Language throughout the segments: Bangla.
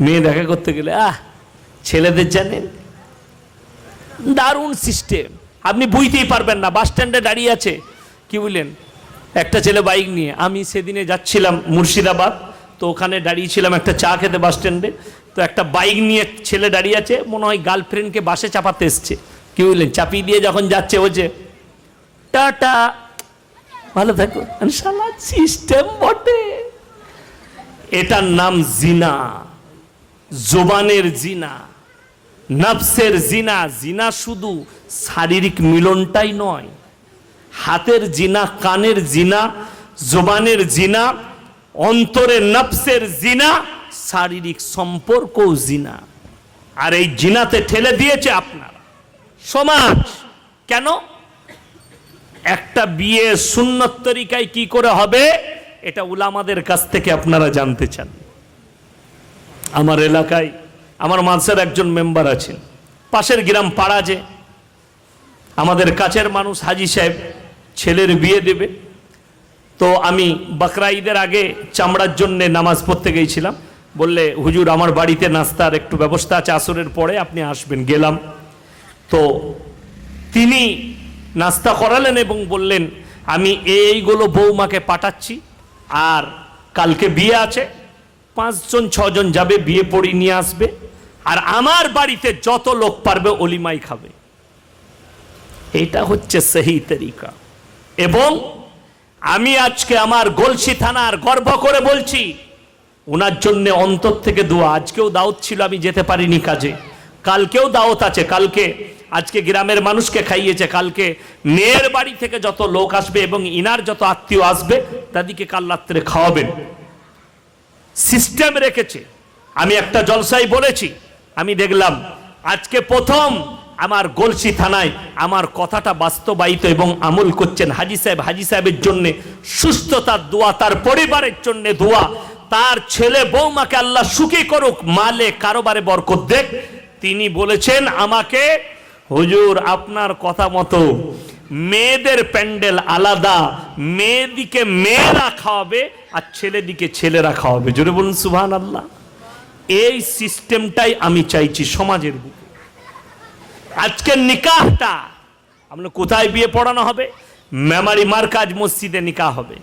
মেয়ে দেখা করতে গেলে, আহ, ছেলেদের জানেন দারুণ সিস্টেম আপনি বুঝতেই পারবেন না, বাস স্ট্যান্ডে দাঁড়িয়ে আছে। কি বললেন? একটা ছেলে বাইক নিয়ে, আমি সেদিনে যাচ্ছিলাম মুর্শিদাবাদ, তো ওখানে দাঁড়িয়েছিলাম একটা চা খেতে বাস স্ট্যান্ডে। তো একটা বাইক নিয়ে ছেলে দাঁড়িয়ে আছে, মনে হয় গার্লফ্রেন্ডকে বাসে চাপাতে এসছে। কি বললেন? চাপিয়ে দিয়ে যখন যাচ্ছে বলছে টাটা, ভালো থাকো। সিস্টেম বটে। এটার নাম জিনা। জোবানের জিনা, নফসের জিনা জিনা শুধু শারীরিক মিলনটাই নয়, হাতের জিনা, কানের জিনা, জোবানের জিনা অন্তরের নফসের জিনা, শারীরিক সম্পর্কও জিনা। আর এই জিনাতে ঠেলে দিয়েছে আপনারা সমাজ। কেন? একটা বিয়ে সুন্নত তরিকায় কি করে হবে? এটা উলামাদের কাছ থেকে আপনারা জানতে চান। আমার এলাকায় আমার মানসার একজন মেম্বার আছেন। পাশের গ্রাম পাড়া যে, আমাদের কাছের মানুষ হাজি সাহেব ছেলের বিয়ে দেবে। তো আমি বাকরা ঈদের আগে চামড়ার জন্যে নামাজ পড়তে গিয়েছিলাম বললে, হুজুর, আমার বাড়িতে নাস্তার একটু ব্যবস্থা আছে, আসরের পরে আপনি আসবেন। গেলাম। তো তিনি নাস্তা করালেন এবং বললেন, আমি এইগুলো বৌমাকে পাঠাচ্ছি, আর কালকে বিয়ে আছে। পাঁচজন, ছজন যাবে, বিয়ে পড়ি নিয়ে আসবে। আর আমার বাড়িতে যত লোক পারবে, অলিমাই খাবে। এটা হচ্ছে সেই তরিকা। এবং আমি আজকে আমার গলসি থানার গর্ব করে বলছি ওনার জন্য অন্তর থেকে দোয়া। আজকেও দাওয়াত ছিল, আমি যেতে পারিনি কাজে। কালকেও দাওয়াত আছে। কালকে, আজকে গ্রামের মানুষকে খাইয়েছে। কালকে মেয়ের বাড়ি থেকে যত লোক আসবে এবং ইনার যত আত্মীয় আসবে, তাদেরকে কাল রাত্রে খাওয়াবেন। সিস্টেম রেখেছে। আমি একটা জলসাই বলেছি, আমি দেখলাম, আজকে প্রথম আমার গলসি থানায় আমার কথাটা বাস্তবায়িত এবং আমল করছেন হাজি সাহেব। হাজি সাহেবের জন্য সুস্থতার দোয়া, তার পরিবারের জন্য দোয়া, তার ছেলে বৌমাকে আল্লাহ সুখী করুক, মালে, কারোবারে বরকত দেখ। তিনি বলেছেন, আমাকে, হুজুর, আপনার কথা মতো মেয়েদের প্যান্ডেল আলাদা, মেয়েদিকে মেয়েরা খাওয়াবে আর ছেলেদিকে ছেলেরা খাওয়াবে। জোরে বলুন সুভান আল্লাহ এই সিস্টেমটাই আমি চাইছি সমাজের বুকে। আজকের নিকাহটা, আমরা কোথায় বিয়ে পড়ানো হবে? মেমারি মার্কাজ মসজিদে নিকাহ হবে।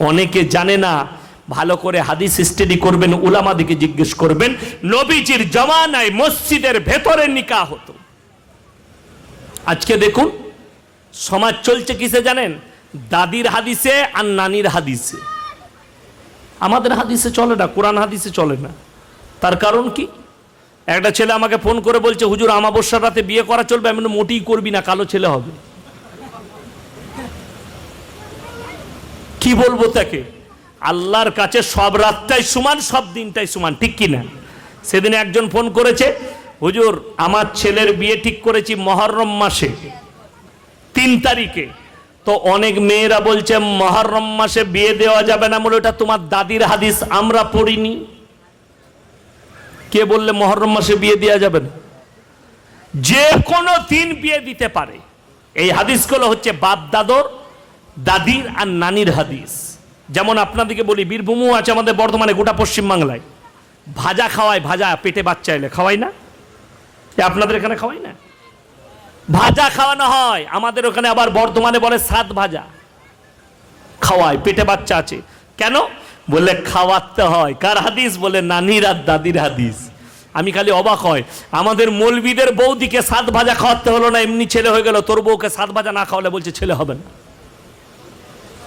অনেকে জানে না, ভালো করে হাদিস স্টাডি করবেন, উলামাদিকে জিজ্ঞেস করবেন, নবীজির জমানায় মসজিদের ভেতরে নিকাহ হতো। আজকে দেখুন সমাজ চলছে কিসে জানেন? দাদির হাদিসে আর নানির হাদিসে। আমাদের হাদিসে চলে না, কোরআন হাদিসে চলে না। তার কারণ কি? একটা ছেলে আমাকে ফোন করে বলছে, হুজুর, আমাবস্যার রাতে বিয়ে করা চলবে, আমি মোটেই করবি না, কালো ছেলে হবে। কি বলব তাকে? আল্লাহর কাছে সব রাতটাই সমান, সব দিনটাই সমান, ঠিক কি না? সেদিন একজন ফোন করেছে, হুজুর, আমার ছেলের বিয়ে ঠিক করেছি মহরম মাসে। তিন তারিখে। তো অনেক মেয়েরা বলছে, মহরম মাসে বিয়ে দেওয়া যাবে না বলে ওটা তোমার দাদির হাদিস, আমরা পড়িনি। কে বললে, মহরম মাসে বিয়ে দেওয়া যাবে না? যে কোনো দিন বিয়ে দিতে পারে। এই হাদিসগুলো হচ্ছে বাপ দাদর, দাদির আর নানির হাদিস। যেমন আপনাদেরকে বলি, বীরভূমও আছে আমাদের বর্ধমানে, গোটা পশ্চিমবাংলায়। ভাজা খাওয়ায় ভাজা, পেটে বাচ্চা এলে খাওয়াই না? আপনাদের এখানে খাওয়াই না? ভাজা খাওয়ানো হয়। আমাদের ওখানে আবার বর্ধমানে বলে সাত ভাজা। খাওয়ায়, পেটে বাচ্চা আছে। কেন? বলে খাওয়াতে হয়। কার হাদিস? বলে নানির আর দাদির হাদিস। আমি খালি অবাক হয়। আমাদের মৌলবিদের বৌদিকে সাত ভাজা খাওয়াতে হলো না, এমনি ছেলে হয়ে গেল। তোর বউকে সাত ভাজা না খাওয়ালে বলছে ছেলে হবে না।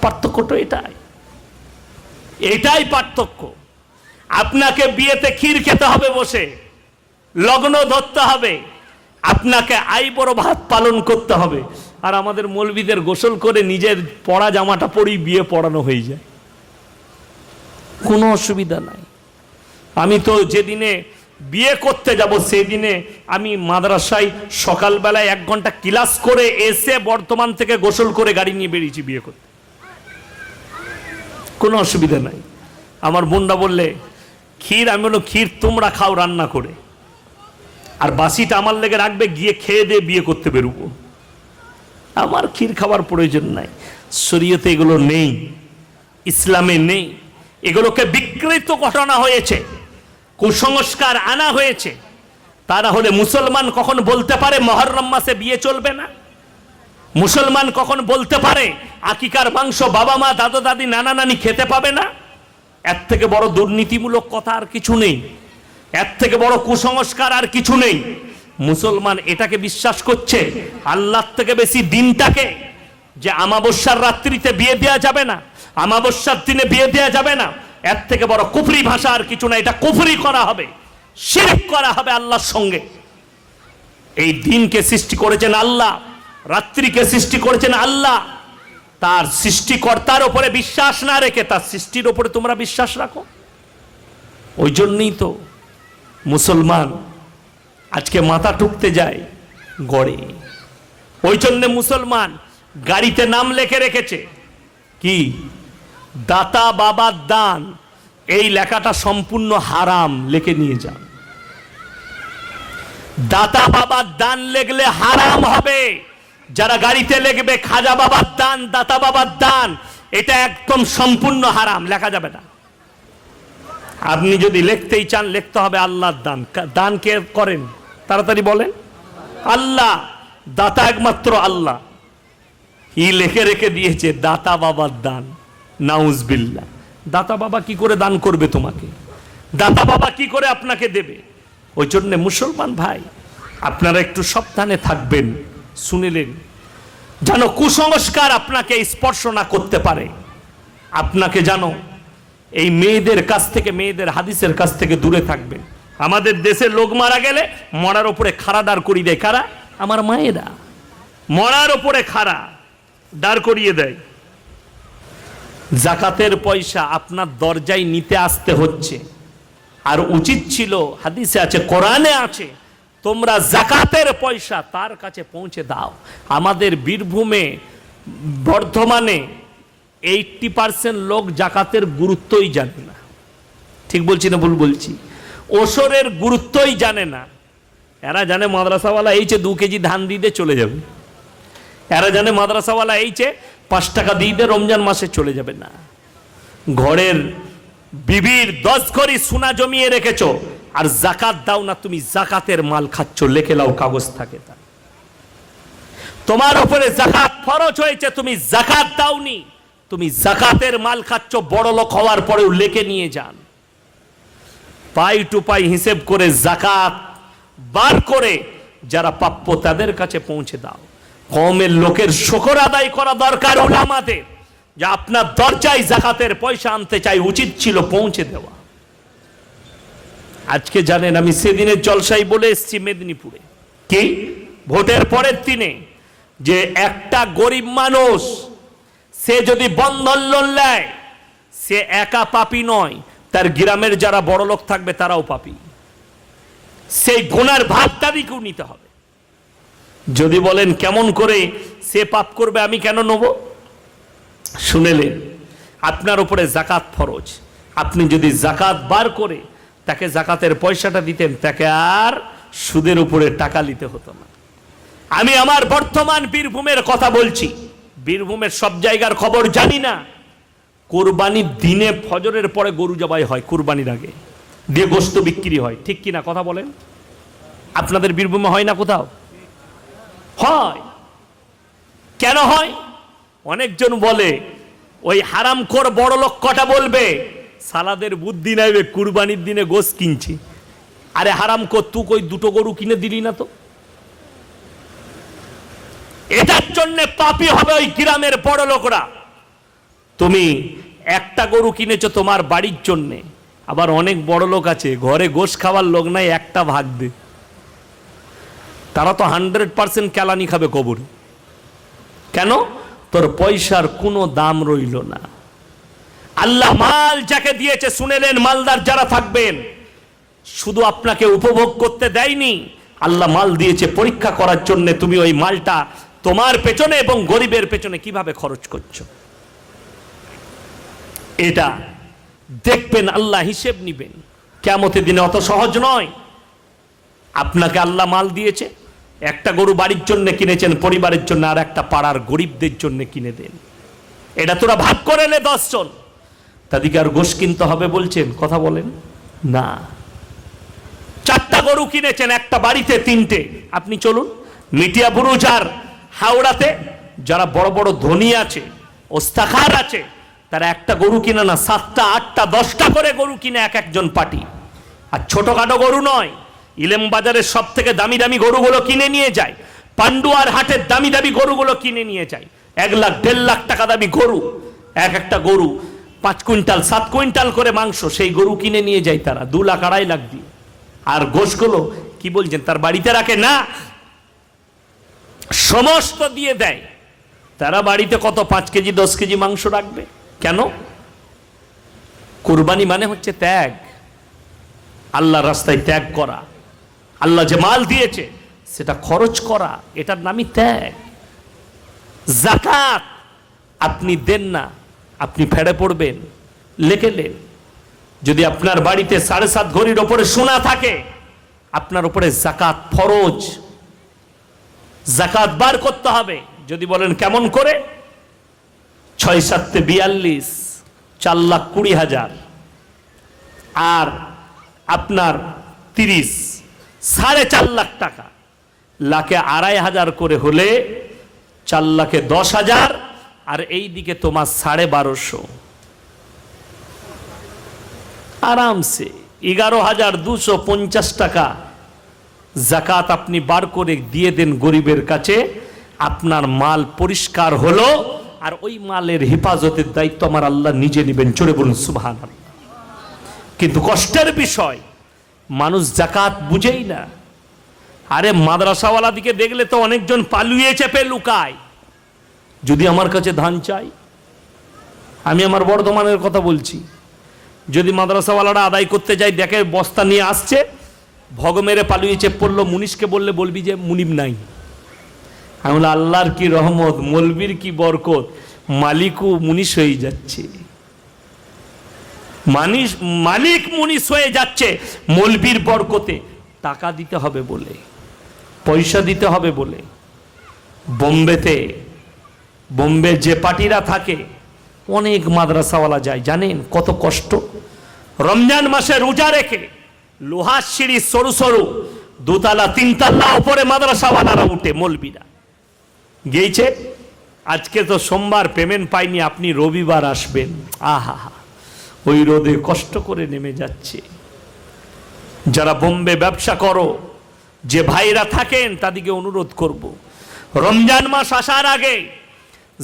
পার্থক্যটা এটাই। এটাই পার্থক্য। আপনাকে বিয়েতে ক্ষীর খেতে হবে বসে। লগ্ন ধরতে হবে। আপনাকে আই বড় ভাত পালন করতে হবে। আর আমাদের মৌলবিদের গোসল করে নিজের পড়া জামাটা পরেই বিয়ে পড়ানো হয়ে যায়। কোনো অসুবিধা নাই। আমি তো যেদিনে বিয়ে করতে যাব, সেদিনে আমি মাদ্রাসায় সকালবেলায় এক ঘণ্টা ক্লাস করে এসে বর্তমান থেকে গোসল করে গাড়ি নিয়ে বেরিয়েছি বিয়ে করতে। কোনো অসুবিধা নাই। আমার বোনরা বললে, ক্ষীর, আমি বলল ক্ষীর তোমরা খাও রান্না করে। আর বাসিটা আমার লেগে রাখবে, গিয়ে খেয়ে দিয়ে বিয়ে করতে বেরোবো। আমার ক্ষীর খাবার প্রয়োজন নাই। শরীয়তে এগুলো নেই, ইসলামে নেই। এগুলোকে বিকৃত ঘটনা হয়েছে, কুসংস্কার আনা হয়েছে। তারা হলে মুসলমান কখন বলতে পারে মহরম মাসে বিয়ে চলবে না? মুসলমান কখন বলতে পারে আকিকার মাংস বাবা মা, দাদা দাদি, নানা নানি খেতে পাবে না? এর থেকে বড় দুর্নীতিমূলক কথা আর কিছু নেই। এর থেকে বড় কুসংস্কার আর কিছু নেই। মুসলমান এটাকে বিশ্বাস করছে, আল্লাহর থেকে বেশি দিনটাকে যে আমাবস্যার রাত্রিতে বিয়ে দেওয়া যাবে না, আমাবস্যার দিনে বিয়ে দেওয়া যাবে না, এর থেকে বড় কুফরি ভাষা আর কিছু না, এটা কুফরি করা হবে, শিরক করা হবে আল্লাহর সঙ্গে। এই দিনকে সৃষ্টি করেছেন আল্লাহ, রাত্রিকে সৃষ্টি করেছেন আল্লাহ। তার সৃষ্টিকর্তার ওপরে বিশ্বাস না রেখে, তার সৃষ্টির ওপরে তোমরা বিশ্বাস রাখো। ওই জন্যই তো মুসলমান আজকে মাথা টুকতে যায় গড়ে। ওই জন্যে মুসলমান গাড়িতে নাম লেখে রেখেছে। কি? দাতা বাবার দান। এই লেখাটা সম্পূর্ণ হারাম, লেখে নিয়ে যান দাতা বাবার দান লেখলে হারাম হবে। যারা গাড়িতে লেখবে, খাজা বাবার দান, দাতা বাবার দান, এটা একদম সম্পূর্ণ হারাম, লেখা যাবে না। আপনি যদি লিখতেই চান, লিখতে হবে আল্লাহর দান। দান কে করেন? তাড়াতাড়ি বলেন। আল্লাহ, দাতা একমাত্র আল্লাহ। ই লেখে রেখে দিয়েছে, দাতা বাবার দান। নাউজবিল্লা দাতা বাবা কি করে দান করবে তোমাকে? দাতা বাবা কি করে আপনাকে দেবে? ওই জন্যে মুসলমান ভাই, আপনারা একটু সাবধানে থাকবেন, শুনিলেন। যেন কুসংস্কার আপনাকে স্পর্শ না করতে পারে। আপনাকে জানো এই মেয়েদের কাছ থেকে, মেয়েদের হাদিসের কাছ থেকে দূরে থাকবেন আমাদের দেশে লোক মারা গেলে মরার ওপরে খাড়া দাঁড় করিয়ে দেয় কারা? আমার মায়েরা। মরার ওপরে খাড়া দাঁড় করিয়ে দেয়। জাকাতের পয়সা আপনার দরজায় নিতে আসতে হচ্ছে। আর উচিত ছিল, হাদিসে আছে, কোরআনে আছে, তোমরা জাকাতের পয়সা তার কাছে পৌঁছে দাও। আমাদের বীরভূমে, বর্ধমানে এইটটি পার্সেন্ট লোক জাকাতের গুরুত্বই জানে না। ঠিক বলছি না ভুল বলছি? ওসরের গুরুত্বই জানে না। এরা জানে মাদ্রাসাওয়ালা এই যে দু কেজি ধান দিয়ে চলে যাবে। এরা জানে মাদ্রাসাওয়ালা এই যে পাঁচ টাকা দিয়ে রমজান মাসে চলে যাবে না। ঘরের বিবির দশ করি সোনা জমিয়ে রেখেছ, আর জাকাত দাও না, তুমি জাকাতের মাল খাচ্ছ, লেখে লাও, কাগজ থাকে তা। তোমার উপরে জাকাত ফরজ হয়েছে, তুমি জাকাত দাওনি। তুমি জাকাতের মাল খাচ্ছ বড় লোক হওয়ার পরেও লেকে নিয়ে যান। পাই টু পাই হিসেব করে জাকাত বার করে যারা প্রাপ্য তাদের কাছে পৌঁছে দাও। কমের লোকের শকর আদায় করা দরকার ওলামাদের যে আপনার দরজায় জাকাতের পয়সা আনতে চাই উচিত ছিল পৌঁছে দেওয়া। আজকে জানেন আমি সেদিনের জলসাই বলে এসেছি মেদিনীপুরে। কি? ভোটের পরের দিনে যে একটা গরিব মানুষ সে যদি বন্ধন লোন নেয়, সে একা পাপি নয়। তার গ্রামের যারা বড় লোক থাকবে, তারাও পাপি। সেই গুনার ভাগ তাদেরকেও নিতে হবে। যদি বলেন, কেমন করে সে পাপ করবে, আমি কেন নেব? শুনেলেন, আপনার উপরে জাকাত ফরজ। আপনি যদি জাকাত বার করে তাকে জাকাতের পয়সাটা দিতেন, তাকে আর সুদের উপরে টাকা নিতে হতো না। আমি আমার বর্তমান বীরভূমের কথা বলছি। বীরভূমের সব জায়গার খবর জানি না। কোরবানির দিনে ফজরের পরে গরু জবাই হয় কোরবানির আগে। দিয়ে গোস্ত বিক্রি হয়। ঠিক কি না? কথা বলেন। আপনাদের বীরভূমে হয় না কোথাও? হয়। কেন হয়? অনেকজন বলে, ওই হারামখোর বড় লোক কটা বলবে? সালাদের বুদ্ধি নাইবে কুরবানির দিনে গোস কিনছি। আরে হারামখোর তুই কই দুটো গরু কিনে দিলি না তো? এটার জন্য পাপি হবে ওই গ্রামের বড় লোকরা। তুমি একটা গরু কিনেছো তোমার বাড়ির জন্যে। আবার অনেক বড় লোক আছে, ঘরে গোশ খাওয়ার লোক নাই, একটা ভাগ দে। তারা তো হান্ড্রেড পার্সেন্ট কেলানি খাবে কবর। কেন? তোর পয়সার কোনো দাম রইল না। আল্লাহ মাল যাকে দিয়েছে শুনেলেন মালদার যারা থাকবেন। শুধু আপনাকে উপভোগ করতে দেয়নি, আল্লাহ মাল দিয়েছে পরীক্ষা করার জন্য তুমি ওই মালটা তোমার পেছনে এবং গরিবের পেছনে কীভাবে খরচ করছ? এটা দেখবেন, আল্লাহ হিসেব নিবেন। কেমতের দিনে অত সহজ নয়। আপনাকে আল্লাহ মাল দিয়েছে, একটা গরু বাড়ির জন্য কিনেছেন, পরিবারের জন্য, আর একটা পাড়ার গরিবদের জন্য কিনে দেন। এটা তোরা ভাগ করে নে দশজন তাদেরকে আর গোশ কিনতে হবে বলছেন, কথা বলেন? না। চারটা গরু কিনেছেন, একটা বাড়িতে, তিনটে। আপনি চলুন, মিটিয়া বুরুজ আর হাওড়াতে যারা বড় বড় ধনী আছে, ওস্তাখার আছে, তারা একটা গরু কিনে না, সাতটা, আটটা, দশটা করে গরু কিনে এক একজন পার্টি। আর ছোটখাটো গরু নয় ইলেম বাজারের সব থেকে দামি দামি গরুগুলো কিনে নিয়ে যায়, পান্ডুয়ার হাটের দামি দামি গরুগুলো কিনে নিয়ে যায়। এক লাখ, দেড় লাখ টাকা দামি গরু, এক একটা গরু, পাঁচ কুইন্টাল, সাত কুইন্টাল করে মাংস, সেই গরু কিনে নিয়ে যায় তারা, দু লাখ, আড়াই লাখ দিয়ে। আর গোশগুলো কি বলছেন, তার বাড়িতে রাখে? না সমস্ত দিয়ে দেয়। তারা বাড়িতে কত? পাঁচ কেজি, দশ কেজি মাংস রাখবে? কেন? কুরবানি মানে হচ্ছে ত্যাগ। আল্লাহ রাস্তায় ত্যাগ করা। আল্লাহ যে মাল দিয়েছে, সেটা খরচ করা। এটার নামই ত্যাগ। জাকাত আপনি দেন না, আপনি ফেড়ে পড়বেন লেখেলেন যদি আপনার বাড়িতে সাড়ে সাত ঘড়ির ওপরে সোনা থাকে, আপনার উপরে জাকাত ফরজ। জাকাত বার করতে হবে। যদি বলেন কেমন করে? ছয় সাততে বিয়াল্লিশ, চার লাখ কুড়ি হাজার। আর আপনার তিরিশ, সাড়ে চার লাখ টাকা। লাখে আড়াই হাজার করে হলে চার লাখে দশ হাজার, আর এই দিকে তোমার সাড়ে বারোশো। আরামসে এগারো হাজার দুশো পঞ্চাশ টাকা জাকাত আপনি বার করে দিয়ে দেন গরিবের কাছে, আপনার মাল পরিষ্কার হলো, আর ওই মালের হেফাজতের দায়িত্ব আমার আল্লাহ নিজে নেবেন। চড়ে বলুন সুবহান কিন্তু কষ্টের বিষয়, মানুষ জাকাত বুঝেই না। আরে মাদ্রাসাওয়ালা দিকে দেখলে তো অনেকজন পালুয়ে চেপে লুকায়। যদি আমার কাছে ধান চাই, আমি আমার বর্ধমানের কথা বলছি। যদি মাদ্রাসাওয়ালারা আদায় করতে যায়, দেখে বস্তা নিয়ে আসছে ভগ মেরে চেপ পড়ল মুনিশকে বললে বলবি যে মুনিম নাই। আমি বললাম, আল্লাহর কি রহমত মলবির কি বরকত মালিকও মুনিশ হয়ে যাচ্ছে। মানিস মালিক মুনিশ হয়ে যাচ্ছে মলবির বরকতে। টাকা দিতে হবে বলে পয়সা দিতে হবে বলে বোম্বেতে বোম্বে যে পার্টিরা থাকে অনেক মাদ্রাসাওয়ালা যায় জানেন কত কষ্ট? রমজান মাসে রোজা রেখে লোহার সিঁড়ি সরু সরু, দুতলা, তিনতলা উপরে মাদ্রাসাওয়ালারা উঠে মলবিরা। গিয়েছে? আজকে তো সোমবার, পেমেন্ট পাইনি, আপনি রবিবার আসবেন। আহা ওই রোদে কষ্ট করে নেমে যাচ্ছে। যারা বোম্বে ব্যবসা করো, যে ভাইরা থাকেন, তাদেরকে অনুরোধ করব। রমজান মাস আসার আগে,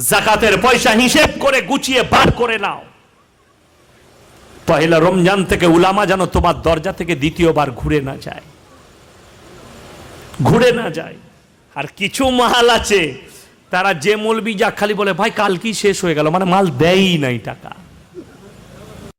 জাকাতের পয়সা হিসেব করে গুছিয়ে বার করে নাও। পহেলা রমজান থেকে উলামা যেন তোমার দরজা থেকে দ্বিতীয়বার ঘুরে না যায়। ঘুরে না যায়। আর কিছু মাল আছে, তারা যে মলবি যা খালি বলে, ভাই, কাল কি শেষ হয়ে গেল? মানে মাল দেয়ই নাই টাকা।